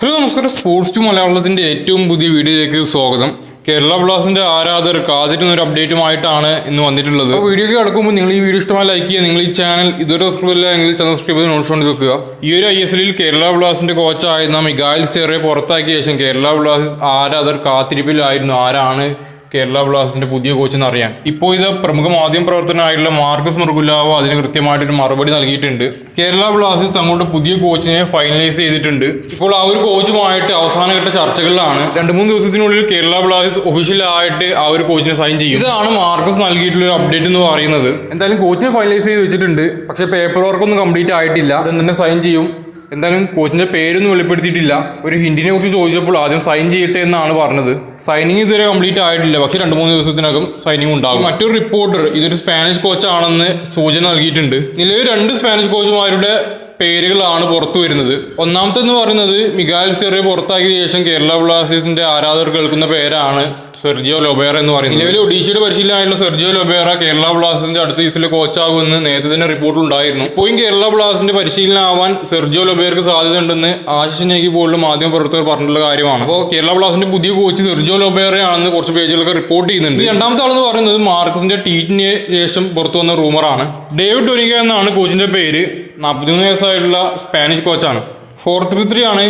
Hello നമസ്കാരം. Sports to മലയാളത്തിന്റെ ഏറ്റവും പുതിയ വീഡിയോയിലേക്ക് സ്വാഗതം. കേരള ബ്ലാസിന്റെ ആരാധകർ കാത്തിരുന്ന ഒരു അപ്ഡേറ്റുമായിട്ടാണ് ഇന്ന് വന്നിട്ടുള്ളത്. വീഡിയോക്ക് കിടക്കുമ്പോൾ നിങ്ങൾ ഈ വീഡിയോ ഇഷ്ടമായി ലൈക്ക് ചെയ്യുക നിങ്ങൾ ഈ ചാനൽ ഇതുവരെ സബ്സ്ക്രൈബ് ഇല്ല എങ്കിൽ ചാനൽ സബ്സ്ക്രൈബ് ചെയ്ത് നോട്ട് കൊണ്ട് വെക്കുക. ഈ ഒരു ഐ എസ് എല്ലിൽ കേരള ബ്ലാസിന്റെ കോച്ചായിരുന്ന മിഗായൽ സ്റ്റേറെ പുറത്താക്കിയ ശേഷം കേരള ബ്ലാസ്റ്റേഴ്സ് ആരാധകർ കാത്തിരിപ്പിലായിരുന്നു. ആരാണ് കേരള ബ്ലാസ്റ്റേഴ്സിന്റെ പുതിയ കോച്ച് എന്ന് അറിയാൻ ഇപ്പോൾ ഇത് പ്രമുഖ മാധ്യമ പ്രവർത്തനമായിട്ടുള്ള മാർക്കസ് മുർഗുലാവോ അതിന് കൃത്യമായിട്ടൊരു മറുപടി നൽകിയിട്ടുണ്ട്. കേരള ബ്ലാസ്റ്റേഴ്സ് തങ്ങളുടെ പുതിയ കോച്ചിനെ ഫൈനലൈസ് ചെയ്തിട്ടുണ്ട്. ഇപ്പോൾ ആ ഒരു കോച്ചുമായിട്ട് അവസാനഘട്ട ചർച്ചകളിലാണ്. രണ്ട് മൂന്ന് ദിവസത്തിനുള്ളിൽ കേരള ബ്ലാസ്റ്റേഴ്സ് ഒഫീഷ്യലായിട്ട് ആ ഒരു കോച്ചിനെ സൈൻ ചെയ്യും. ഇതാണ് മാർക്കസ് നൽകിയിട്ടുള്ള ഒരു അപ്ഡേറ്റ് എന്ന് പറയുന്നത്. എന്തായാലും കോച്ചിനെ ഫൈനലൈസ് ചെയ്ത് വെച്ചിട്ടുണ്ട്. പക്ഷേ പേപ്പർ വർക്ക് ഒന്നും കംപ്ലീറ്റ് ആയിട്ടില്ല. ഉടൻ തന്നെ സൈൻ ചെയ്യും. എന്തായാലും കോച്ചിന്റെ പേരൊന്നും വെളിപ്പെടുത്തിയിട്ടില്ല. ഒരു ഹിൻഡിനെ കുറിച്ച് ചോദിച്ചപ്പോൾ ആദ്യം സൈൻ ചെയ്യട്ടെ എന്നാണ് പറഞ്ഞത്. സൈനിങ് ഇതുവരെ കംപ്ലീറ്റ് ആയിട്ടില്ല. പക്ഷേ രണ്ട് മൂന്ന് ദിവസത്തിനകം സൈനിങ് ഉണ്ടാകും. മറ്റൊരു റിപ്പോർട്ടർ ഇതൊരു സ്പാനിഷ് കോച്ചാണെന്ന് സൂചന നൽകിയിട്ടുണ്ട്. നിലവിൽ രണ്ട് സ്പാനിഷ് കോച്ചുമാരുടെ പേരുകളാണ് പുറത്തു വരുന്നത്. ഒന്നാമത്തെ എന്ന് പറയുന്നത് മിഗാൽ സെറിയെ പുറത്താക്കിയ ശേഷം കേരള ബ്ലാസ്റ്റേഴ്സിന്റെ ആരാധകർ കേൾക്കുന്ന പേരാണ് സെർജിയോ ലൊബേറ എന്ന് പറയുന്നത്. നിലവിൽ ഒഡീഷയുടെ പരിശീലനമായിട്ടുള്ള സെർജിയോ ലൊബേറ കേരള ബ്ലാസ്റ്റേഴ്സിന്റെ അടുത്ത സീസണിൽ കോച്ചാകുമെന്ന് നേരത്തെ തന്നെ റിപ്പോർട്ട് ഉണ്ടായിരുന്നു. ഇപ്പോഴും കേരള ബ്ലാസ്റ്റേഴ്സിന്റെ പരിശീലനമാവാൻ സെർജിയോ ലൊബേർക്ക് സാധ്യത ഉണ്ടെന്ന് ആശിഷ് നേഗി പോലുള്ള മാധ്യമ പ്രവർത്തകർ പറഞ്ഞിട്ടുള്ള കാര്യമാണ്. അപ്പോൾ കേരള ബ്ലാസ്റ്റേഴ്സിന്റെ പുതിയ കോച്ച് സെർജിയോ ലൊബേറയാണെന്ന് കുറച്ച് പേജുകളൊക്കെ റിപ്പോർട്ട് ചെയ്യുന്നുണ്ട്. രണ്ടാമത്തെ ആളെന്ന് പറയുന്നത് മാർക്കസിന്റെ ട്വീറ്റിന് ശേഷം പുറത്തു വന്ന റൂമറാണ് ഡേവിഡ് ഡൊനിക എന്നാണ് കോച്ചിന്റെ പേര്. നാൽപ്പത്തിമൂന്ന് വയസ്സായിട്ടുള്ള സ്പാനിഷ് കോച്ചാണ്. ഫോർ ത്രീ ത്രീ ആണ്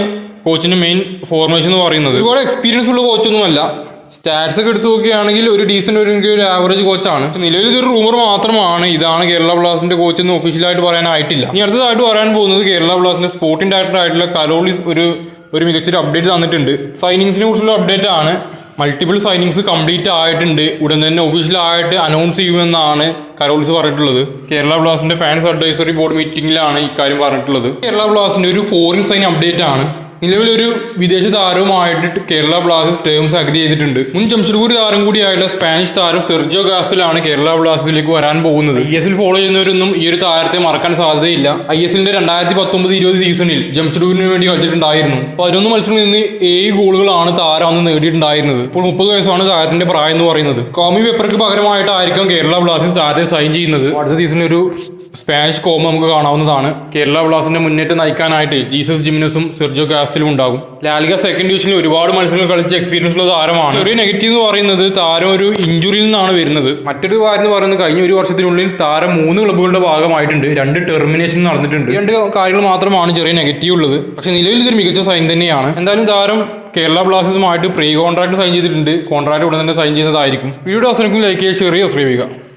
കോച്ചിന്റെ മെയിൻ ഫോർമേഷൻ എന്ന് പറയുന്നത്. ഒരുപാട് എക്സ്പീരിയൻസ് ഉള്ള കോച്ചൊന്നുമല്ല സ്റ്റാറ്റ്സ് ഒക്കെ എടുത്തു നോക്കുകയാണെങ്കിൽ ഒരു ഡീസന്റ് ഒരു ഒരു ആവറേജ് കോച്ചാണ് നിലവിൽ ഇതൊരു റൂമർ മാത്രമാണ്. ഇതാണ് കേരള ബ്ലാസ്റ്റിന്റെ കോച്ച് എന്ന് ഒഫീഷ്യലായിട്ട് പറയാനായിട്ടില്ല. ഇനി അടുത്തതായിട്ട് പറയാൻ പോകുന്നത് കേരള ബ്ലാസ്റ്റിന്റെ സ്പോർട്ടിംഗ് ഡയറക്ടർ ആയിട്ടുള്ള കലോളിസ് ഒരു ഒരു മികച്ചൊരു അപ്ഡേറ്റ് തന്നിട്ടുണ്ട്. സൈനിങ്സിനെ കുറിച്ചുള്ള അപ്ഡേറ്റ് ആണ്. മൾട്ടിപ്പിൾ സൈനിങ്സ് കംപ്ലീറ്റ് ആയിട്ടുണ്ട്. ഉടൻ തന്നെ ഒഫീഷ്യലായിട്ട് അനൗൺസ് ചെയ്യുമെന്നാണ് കരോൾസ് പറഞ്ഞിട്ടുള്ളത്. കേരള ബ്ലാസ്റ്റിന്റെ ഫാൻസ് അഡ്വൈസറി ബോർഡ് മീറ്റിംഗിലാണ് ഇക്കാര്യം പറഞ്ഞിട്ടുള്ളത്. കേരള ബ്ലാസ്റ്റിന്റെ ഒരു ഫോറിൻ സൈൻ അപ്ഡേറ്റ് ആണ്. നിലവിലൊരു വിദേശ താരവുമായിട്ട് കേരള ബ്ലാസ്റ്റേഴ്സ് ടേംസ് അഗ്രി ചെയ്തിട്ടുണ്ട്. മുൻ ജംഷഡ്പൂർ താരം കൂടിയായുള്ള സ്പാനിഷ് താരം സെർജിയോ ഗാസ്റ്റലാണ് കേരള ബ്ലാസ്റ്റേഴ്സിലേക്ക് വരാൻ പോകുന്നത്. ഐ എസ് എൽ ഫോളോ ചെയ്യുന്നവരൊന്നും ഈ ഒരു താരത്തെ മറക്കാൻ സാധ്യതയില്ല. ഐ എസ് എല്ലിന്റെ രണ്ടായിരത്തി പത്തൊമ്പത് ഇരുപത് സീസണിൽ ജംഷഡ്പൂരിന് വേണ്ടി കളിച്ചിട്ടുണ്ടായിരുന്നു. പതിനൊന്ന് മത്സരങ്ങളിൽ നിന്ന് ഏഴ് ഗോളുകളാണ് താരം അന്ന് നേടിയിട്ടുണ്ടായിരുന്നത്. ഇപ്പോൾ മുപ്പത് വയസ്സാണ് താരത്തിന്റെ പ്രായം എന്ന് പറയുന്നത്. കോമി പേപ്പർക്ക് പകരമായിട്ടായിരിക്കും കേരള ബ്ലാസ്റ്റേഴ്സ് താരത്തെ സൈൻ ചെയ്യുന്നത്. അടുത്ത സീസണിൽ ഒരു സ്പാനിഷ് കോമ നമുക്ക് കാണാവുന്നതാണ്. കേരള ബ്ലാസ്റ്റിന്റെ മുന്നേറ്റം നയിക്കാനായിട്ട് ജീസസ് ജിമിനസും സെർജോ കാസ്റ്റലും ഉണ്ടാകും. ലാലിക സെക്കൻഡ് ഡിവിഷനിൽ ഒരുപാട് മത്സരങ്ങൾ കളിച്ച് എക്സ്പീരിയൻസ് ഉള്ള താരമാണ്. ചെറിയ നെഗറ്റീവ് എന്ന് പറയുന്നത് താരം ഒരു ഇഞ്ചുറിയിൽ നിന്നാണ് വരുന്നത്. മറ്റൊരു കാര്യം എന്ന് പറയുന്നത് കഴിഞ്ഞ ഒരു വർഷത്തിനുള്ളിൽ താരം മൂന്ന് ക്ലബ്ബുകളുടെ ഭാഗമായിട്ടുണ്ട്. രണ്ട് ടെർമിനേഷൻ നടന്നിട്ടുണ്ട്. രണ്ട് കാര്യങ്ങൾ മാത്രമാണ് ചെറിയ നെഗറ്റീവ് ഉള്ളത്. പക്ഷെ നിലവിൽ ഇതൊരു മികച്ച സൈൻ തന്നെയാണ്. എന്തായാലും താരം കേരള ബ്ലാസ്റ്റേഴ്സുമായിട്ട് പ്രീ കോൺട്രാക്ട് സൈൻ ചെയ്തിട്ടുണ്ട്. കോൺട്രാക്ട് ഉടൻ തന്നെ സൈൻ ചെയ്യുന്നതായിരിക്കും. വീഡിയോ അവസരങ്ങളിൽ ലൈക്ക് ചെയ്യുക ചെറിയ ചെയ്യുക.